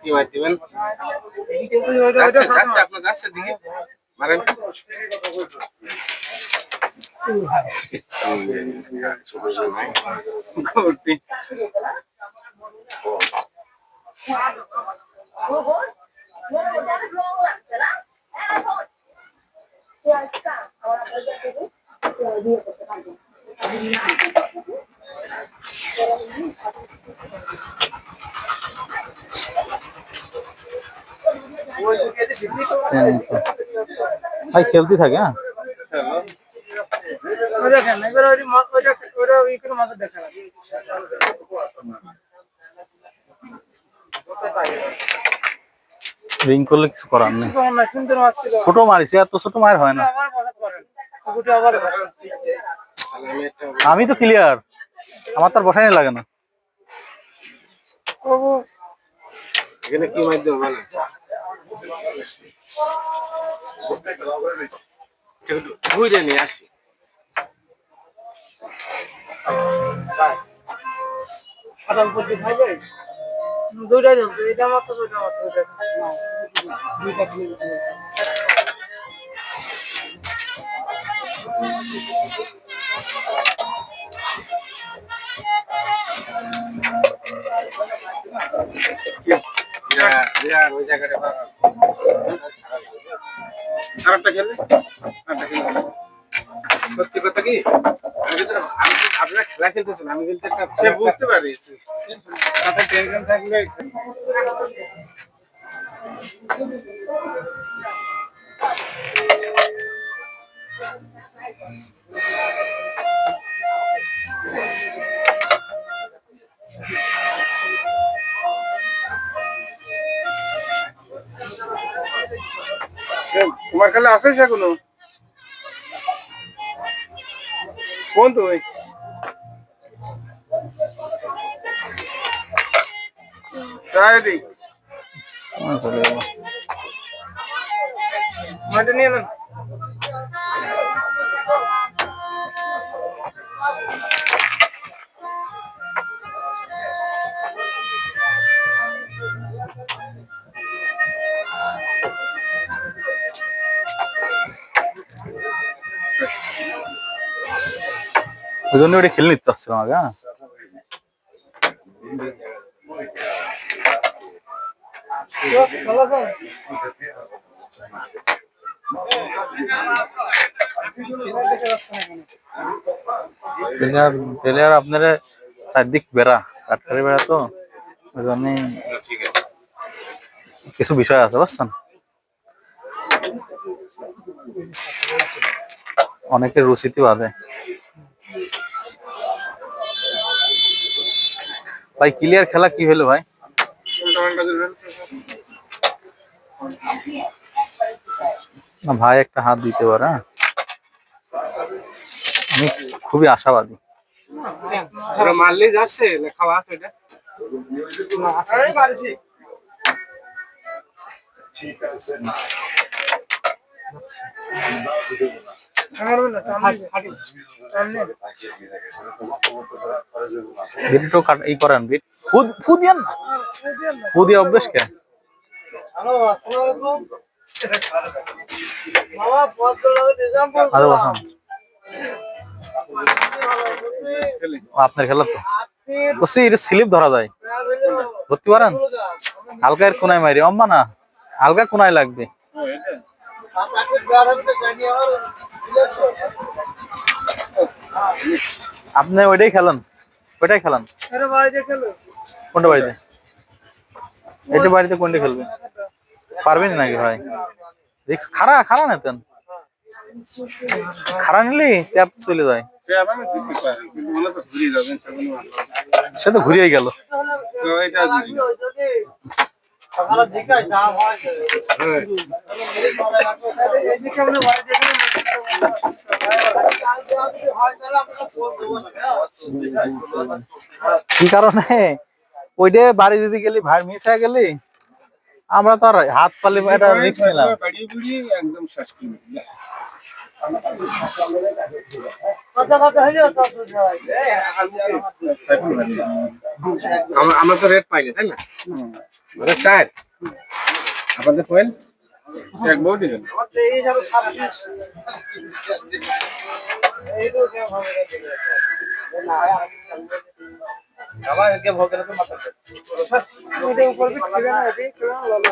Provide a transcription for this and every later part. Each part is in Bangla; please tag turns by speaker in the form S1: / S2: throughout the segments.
S1: কি মার দিবেন? যাচ্ছে আপনার যাচ্ছে দিকে। মারেন। গৌরী।
S2: ভাই খেলতে থাকে হ্যাঁ? রিং করলে কিছু করার নেই। ছোট মারিছে এত ছোট মার হয় না।
S1: আমি
S2: তো ক্লিয়ার আমার তার বসাই লাগে না।
S1: এখানে কি মাধ্যম ঘুরে নিয়ে আসি।
S3: দুইটা জ্বলছে এটা মাত্র দুইটা মাত্র দুইটা
S1: খারাপটা খেলে? খারাপটা খেলে। সত্যি কথা কি? আমি কিন্তু আমি কিন্তু আপনারা খেলা খেলতেছেন, আমি কিন্তু একটা সে বুঝতে পারি সাথে টেনশন থাকলে তোমার কালে আসিস এখনও? কোন তুমি?
S2: সময় চলে গেল
S3: নিয়ে নেন
S2: ওই জন্য ওটা খেলে নিতে আসছিলাম আগে হ্যাঁ
S3: ভালো আছেন দেখে যাচ্ছেন এখানে
S2: প্লেয়ার প্লেয়ার আপনার চারদিক বেড়া কাটকারি বেড়া তো ওই জন্যই
S1: ঠিক আছে
S2: কিছু বিষয় আছে বুঝছেন অনেকের রুচিতে বাঁধে ভাই ক্লিয়ার খেলা কি হলো ভাই? না ভাই একটা হাত দিতে পারে হ্যাঁ? আমি খুবই আশাবাদী।
S1: মারলেই যাচ্ছে না খাওয়া আছে এটা?
S2: এই করেন ফুদ না? অভ্যেস কে? আপনার খেলা তো। বসছি এটা স্লিপ ধরা যায়। ধরতে পারেন? হালকা এর কোনায় মারি অম্মা না, হালকা কোনায় লাগবে। আপনি ওইটাই খেলেন? ওইটাই খেলান?
S3: এরা বাড়িতে খেলো।
S2: কোনটা বাড়িতে? এটা বাড়িতে কোনটা খেলবে? পারবেন নাকি ভাই? রিক্স খারা খারা নেতেন খারা নিলি ট্যাপ চলে যায়।
S1: সে তো ঘুরিয়ে
S2: গেল।
S3: সকালের দিকে
S2: কি কারণে? ওইটা বাড়ি দিতে গেলি ভাই মিস হয়ে গেলি? আমরা তো আর হাত পালে রিক্স নিলাম।
S1: একদম শেষ করে আমরা- তো রেট পাইনি তাই না? চার আপনাদের পয়েন্ট এক বউ দিলেন
S3: এই যাবে ছাব্বিশ। এই তো কেমন হবে। না
S2: আবার একে ভোগের মাথা
S3: উপর বিট লাল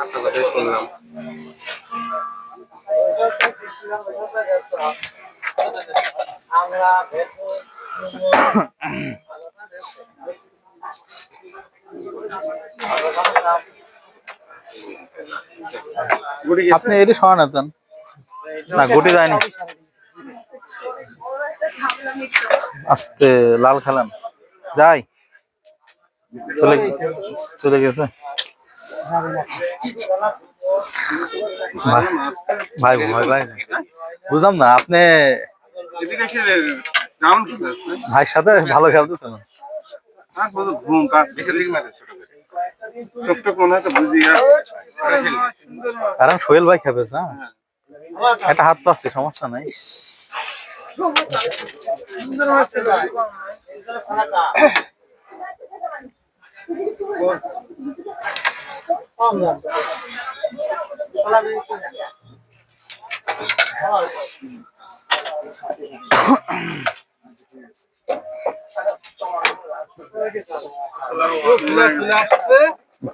S1: আপনার কথা শুনলাম।
S3: আমরা
S2: আপনি এটি সরান না গুটি যায়নি। আস্তে লাল খেলাম যাই। চলে চলে গেছে। ভাই ভাই ভাই বুঝলাম না আপনি ভাইয়ের সাথে ভালো খেলতেছেন। কারণ সোহেল ভাই খেপেছে হ্যাঁ। একটা হাত পাচ্ছে সমস্যা নাই।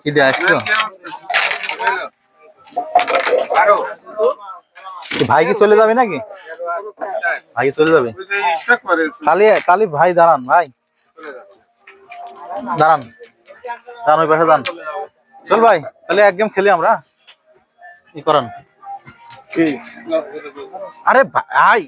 S2: কি দিয়ে আসছো
S1: আরও
S2: কি ভাই কি চলে যাবে নাকি? ভাইকে চলে যাবে? কালি কালি ভাই দাঁড়ান ভাই। দাঁড়ান। দাঁড়ান ওই পাশে দাঁড়ান। চল ভাই তাহলে এক গেম খেলি আমরা। কি করান। আরে ভাই